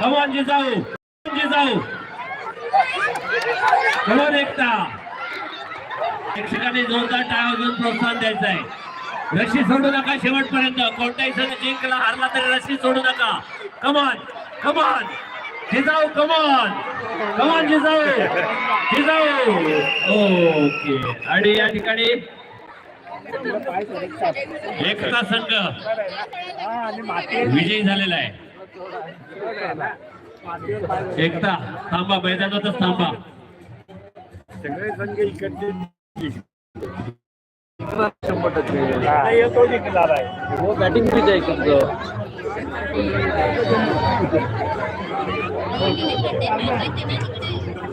कमान जिजाऊ जिजाऊ कमान एकता. प्रेक्षकांनी जोरदार टाळ्या वाजवून प्रोत्साहन द्यायचं आहे रशी सोडू नका शेवटपर्यंत. कोणताही संघ जिंकला हारला तरी रशी सोडू नका. कमान कमान जिजाऊ कमान कमान जिजाऊ जिजाऊ ओके आणि या ठिकाणी एकता संघ विजयी झालेला आहे. एकता थांबा मैदानातच थांबा. सगळे संघ इकडचे बॅटिंग पिच आहे? इकडचं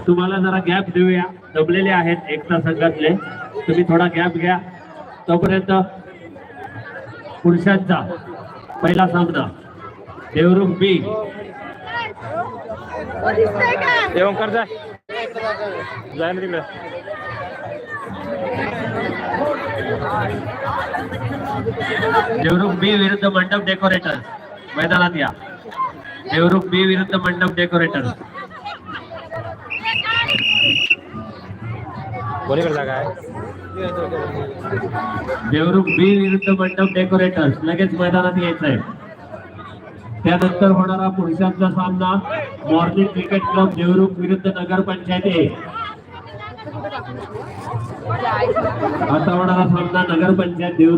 तुम्हाला जरा गॅप देऊया. दबलेले आहेत एकता संघातले. तुम्ही थोडा गॅप घ्या. तोपर्यंत पुरुषांचा पहिला सामना. देवरुख बी. देवंकर जा. जाय ना तिकडे. देवरुख बी विरुद्ध मंडप डेकोरेटर. मैदानात या. देवरुख बी विरुद्ध मंडप डेकोरेटर. कोणीकडे देवरुख बी विरुद्ध मंडप डेकोरेटर्स लगेच मैदानात यायचं आहे त्यानंतर होणारा पुरुषांचा सामना मॉर्निंग क्रिकेट क्लब देवरुख विरुद्ध नगरपंचायत ए. आता होणारा सामना नगरपंचायत देवरुख